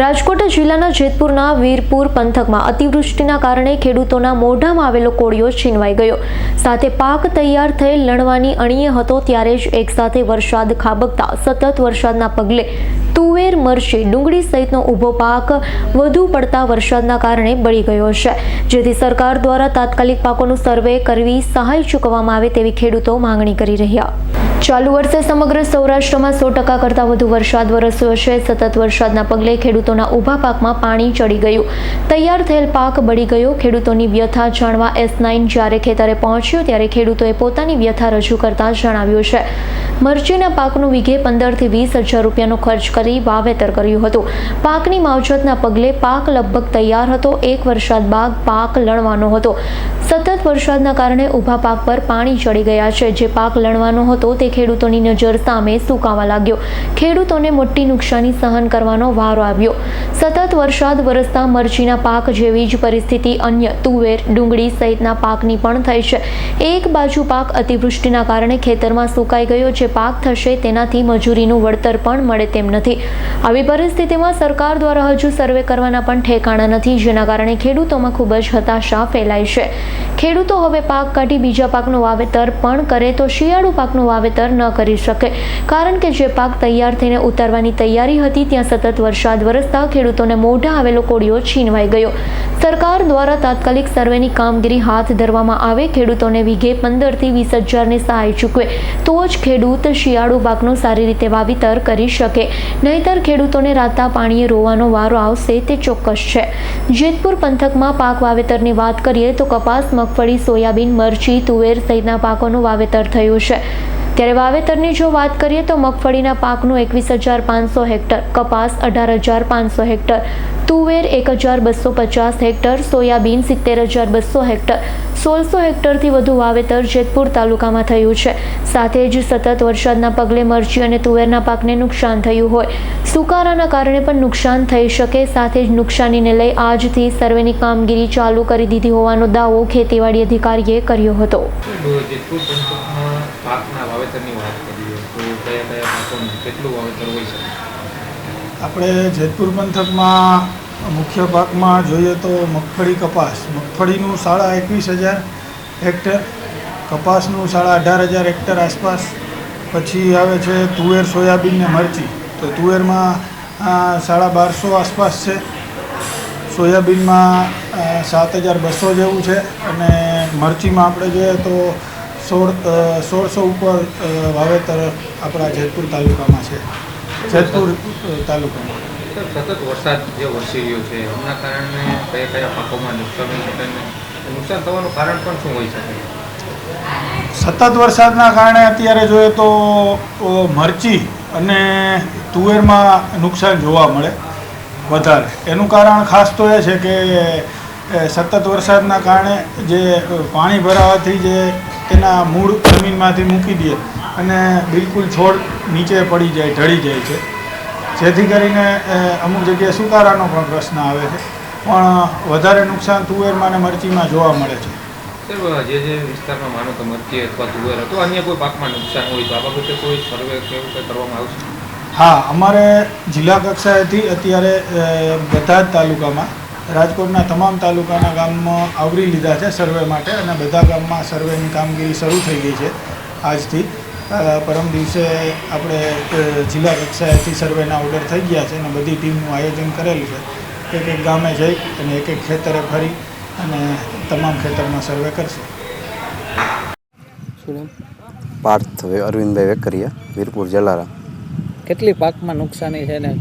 રાજકોટ જિલ્લાના જેતપુરના વીરપુર પંથકમાં અતિવૃષ્ટિના કારણે ખેડૂતોના મોઢામાં આવેલો કોળિયો છીનવાઈ ગયો. સાથે પાક તૈયાર થઈ લણવાની અણીએ હતો ત્યારે જ એકસાથે વરસાદ ખાબકતા સતત વરસાદના પગલે તુવેર, મરચી, ડુંગળી સહિતનો ઊભો પાક વધુ પડતા વરસાદના કારણે બળી ગયો છે. જેથી સરકાર દ્વારા તાત્કાલિક પાકોનું સર્વે કરવી સહાય ચૂકવવામાં આવે તેવી ખેડૂતો માંગણી કરી રહ્યા. ચાલુ વર્ષે સમગ્ર સૌરાષ્ટ્રમાં સો ટકા કરતાં વધુ વરસાદ વરસ્યો છે. સતત વરસાદના પગલે ખેડૂતોના ઊભા પાકમાં પાણી ચડી ગયું. તૈયાર થયેલ પાક બળી ગયો. ખેડૂતોની વ્યથા જાણવા એસ નાઇન જ્યારે ખેતરે પહોંચ્યો ત્યારે ખેડૂતોએ પોતાની વ્યથા રજૂ કરતા જણાવ્યું છે. મરચીના પાકનું વીઘે પંદરથી વીસ હજાર રૂપિયાનો ખર્ચ કરી વાવેતર કર્યું હતું. પાકની માવજતના પગલે પાક લગભગ તૈયાર હતો. એક વરસાદ બાદ પાક લણવાનો હતો. સતત વરસાદના કારણે ઊભા પાક પર પાણી ચડી ગયા છે. જે પાક લણવાનો હતો તે ખેડૂતોની નજર સામે સુકાવા લાગ્યો. ખેડૂતોને મોટી નુકસાની સહન કરવાનો વારો આવ્યો. વરસાદ વરસતા મરચીના પાક જેવી જ પરિસ્થિતિ અન્ય તુવેર, ડુંગળી સહિતના પાકની પણ થઈ છે. એક બાજુ પાક અતિવૃષ્ટિના કારણે ખેતરમાં સુકાઈ ગયો જે પાક થશે તેનાથી મજૂરીનું વળતર પણ મળે તેમ નથી. આવી પરિસ્થિતિમાં સરકાર દ્વારા હજુ સર્વે કરવાના પણ ઠેકાણા નથી, જેના કારણે ખેડૂતોમાં ખૂબ જ હતાશા ફેલાય છે. ખેડૂતો હવે પાક કાઢી બીજા પાકનું વાવેતર પણ કરે તો શિયાળુ પાકનું વાવેતર ન કરી શકે. કારણ કે જે પાક તૈયાર થઈને ઉતારવાની તૈયારી હતી, ત્યાં સતત વરસાદ વરસતા ખેડૂતોને મોઢા આવેલો કોળિયો છીનવાઈ ગયો. સરકાર દ્વારા તાત્કાલિક સર્વેની કામગીરી હાથ ધરવામાં આવે, ખેડૂતોને વીઘે પંદરથી વીસ હજારની સહાય ચૂકવે, તો જ ખેડૂત શિયાળુ પાકનું સારી રીતે વાવેતર કરી શકે. નહીતર ખેડૂતોને રાતા પાણીએ રોવાનો વારો આવશે તે ચોક્કસ છે. જેતપુર પંથકમાં પાક વાવેતરની વાત કરીએ તો કપાસ, મગફળી, સોયાબીન, મરચી, તુવેર સહિતના પાકોનું વાવેતર થયું છે. ત્યારે વાવેતરની જો વાત કરીએ તો મગફળીના પાકનું એકવીસ હજાર પાંચસો હેક્ટર, કપાસ અઢાર હજાર પાંચસો હેક્ટર, તુવેર એક હજાર બસો પચાસ હેક્ટર, સોયાબીન સિત્તેર હજાર બસો હેક્ટર. સોળસો હેક્ટરથી વધુ વાવેતર જેતપુર તાલુકામાં થયું છે. સાથે જ સતત વરસાદના પગલે મરચી અને તુવેરના પાકને નુકસાન થયું હોય. સુકારાના કારણે પણ નુકસાન થઈ શકે, સાથે જ નુકસાનીને લઈ આજથી સર્વેની કામગીરી ચાલુ કરી દીધી હોવાનો દાવો ખેતીવાડી અધિકારીએ કર્યો હતો. પાકના વાવેતરની વાત કરીએ તો કયા કયા પાકોનું કેટલું વાવેતર હોય છે આપણે જેતપુર પંથકમાં મુખ્ય પાકમાં જોઈએ તો મગફળી કપાસ. મગફળીનું સાડા એકવીસ હજાર હેક્ટર, કપાસનું સાડા અઢાર હજાર હેક્ટર આસપાસ. પછી આવે છે તુવેર, સોયાબીન ને મરચી. તો તુવેરમાં સાડા બારસો આસપાસ છે. સોયાબીનમાં સાત હજાર બસો જેવું છે. અને મરચીમાં આપણે જોઈએ તો સોળ સોળસો ઉપર વાવેતર આપણા જેતપુર તાલુકામાં છે. જેતપુર તાલુકામાં. સતત વરસાદ જે વરસી રહ્યો છે એના કારણે કયા કયા પાકોમાં નુકસાન નુકસાન થવાનું કારણ પણ શું હોઈ શકે? સતત વરસાદના કારણે અત્યારે જોઈએ તો મરચી અને તુવેરમાં નુકસાન જોવા મળે વધારે. એનું કારણ ખાસ તો એ છે કે સતત વરસાદના કારણે જે પાણી ભરાવાથી જે તેના મૂળ જમીનમાંથી મૂકી દે અને બિલકુલ છોડ નીચે પડી જાય ઢળી જાય છે. જેથી કરીને અમુક જગ્યાએ સુકારાનો પણ પ્રશ્ન આવે છે. પણ વધારે નુકસાન તુવેરમાં અને મરચીમાં જોવા મળે છે. જે જે વિસ્તારમાં માનો કે મરચી અથવા તુવેર અથવા અન્ય કોઈ પાકમાં નુકસાન હોય તો આ બાબતે કોઈ સર્વે કેવું કંઈ કરવામાં આવશે? હા અમારે જિલ્લા કક્ષાએથી અત્યારે બધા જ તાલુકામાં રાજકોટના તમામ તાલુકાના ગામમાં આવરી લીધા છે સર્વે માટે અને બધા ગામમાં સર્વેની કામગીરી શરૂ થઈ ગઈ છે આજથી. પરમ દિવસે આપણે જિલ્લા કક્ષાએથી સર્વેના ઓર્ડર થઈ ગયા છે અને બધી ટીમનું આયોજન કરેલું છે. એક એક ગામે જઈ અને એક એક ખેતરે ફરી અને તમામ ખેતરમાં સર્વે કરશે? પાર્થ અરવિંદભાઈ વેકરિયા વીરપુર જલારામ. કેટલી પાકમાં નુકસાની છે ને?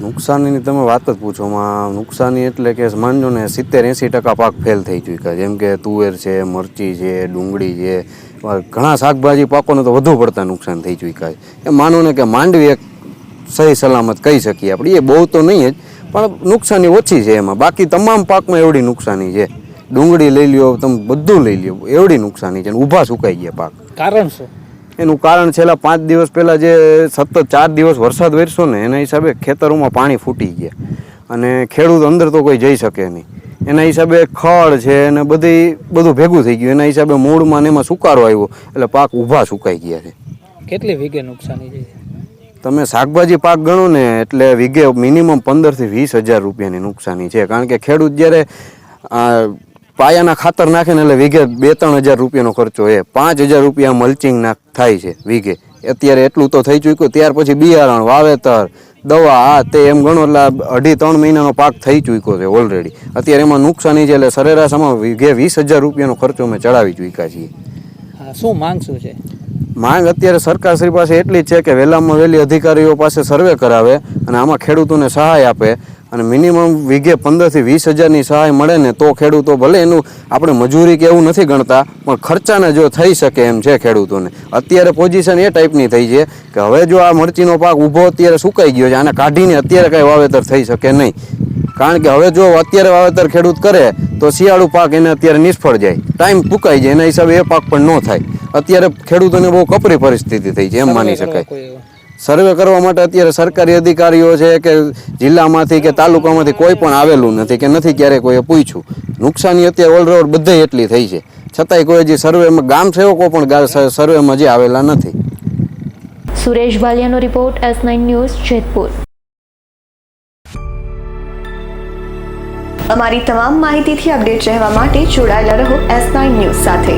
નુકસાનીની તમે વાત જ પૂછો માં નુકસાની એટલે કે માનજો ને સિત્તેર એંસી ટકા પાક ફેલ થઈ ચૂક્યા જેમ કે તુવેર છે, મરચી છે, ડુંગળી છે ઘણા શાકભાજી પાકોને તો વધુ પડતા નુકસાન થઈ ચૂક્યા છે. એ માનો ને કે માંડવી એક સહી સલામત કહી શકીએ આપણે. એ બહુ તો નહીં જ, પણ નુકસાની ઓછી છે એમાં. બાકી તમામ પાકમાં એવડી નુકસાની છે. ડુંગળી લઈ લ્યો, તમે બધું લઈ લ્યો, એવડી નુકસાની છે ઊભા સુકાઈ ગયા પાક. કારણ શું? એનું કારણ છેલ્લા પાંચ દિવસ પહેલાં જે સતત ચાર દિવસ વરસાદ વરસ્યો ને એના હિસાબે ખેતરોમાં પાણી ફૂટી ગયા. અને ખેડૂત અંદર તો કોઈ જઈ શકે નહીં. એના હિસાબે ખડ છે અને બધી બધું ભેગું થઈ ગયું. એના હિસાબે મૂળમાં ને એમાં સુકારો આવ્યો. એટલે પાક ઊભા સુકાઈ ગયા છે. કેટલી વીઘે નુકસાની છે? તમે શાકભાજી પાક ગણો ને એટલે વીઘે મિનિમમ પંદરથી વીસ હજાર રૂપિયાની નુકસાની છે. કારણ કે ખેડૂત જ્યારે પાયાના ખાતર નાખે ને એટલે વીઘે બે ત્રણ હજાર રૂપિયાનો ખર્ચો એ. પાંચ હજાર રૂપિયા મલ્ચિંગ નાખ થાય છે વીઘે. અત્યારે એટલું તો થઈ ચૂક્યું ત્યાર પછી બિયારણ વાવેતર દવા આ તે એમ ગણો એટલે અઢી ત્રણ મહિનાનો પાક થઈ ચૂક્યો છે ઓલરેડી અત્યારે એમાં નુકસાની છે એટલે સરેરાશ આમાં વીઘે વીસ હજાર રૂપિયાનો ખર્ચો અમે ચડાવી ચૂક્યા છીએ. શું માંગ શું છે? માંગ અત્યારે સરકારશ્રી પાસે એટલી જ છે કે વહેલામાં વહેલી અધિકારીઓ પાસે સર્વે કરાવે અને આમાં ખેડૂતોને સહાય આપે. અને મિનિમમ વીઘે પંદરથી વીસ હજારની સહાય મળે ને તો ખેડૂતો ભલે એનું આપણે મજૂરી કે એવું નથી ગણતા પણ ખર્ચાને જો થઈ શકે એમ છે ખેડૂતોને. અત્યારે પોઝિશન એ ટાઈપની થઈ છે કે હવે જો આ મરચીનો પાક ઊભો અત્યારે સુકાઈ ગયો છે આને કાઢીને અત્યારે કાંઈ વાવેતર થઈ શકે નહીં. કારણ કે હવે જો અત્યારે વાવેતર ખેડૂત કરે તો શિયાળુ પાક એને અત્યારે નિષ્ફળ જાય. ટાઈમ ફૂકાઈ જાય એના હિસાબે એ પાક પણ ન થાય. અત્યારે ખેડૂતોને બહુ કપરી પરિસ્થિતિ થઈ છે એમ માની શકાય? સર્વે કરવા માટે અત્યારે સરકારી અધિકારીઓ છે કે જિલ્લામાંથી કે તાલુકામાંથી કોઈ પણ આવેલું નથી કે નથી ક્યારે કોઈએ પૂછ્યું. નુકસાની અત્યારે ઓલરાઉન્ડ બધે એટલી થઈ છે. છતાંય કોઈ હજી સર્વેમાં ગામ સેવકો પણ સર્વેમાં જે આવેલા નથી. Suresh ભાલિયાનો report S nine news Jetpur. અમારી તમામ માહિતીથી અપડેટ રહેવા માટે જોડાયેલા રહો એસ નાઇન ન્યૂઝ સાથે.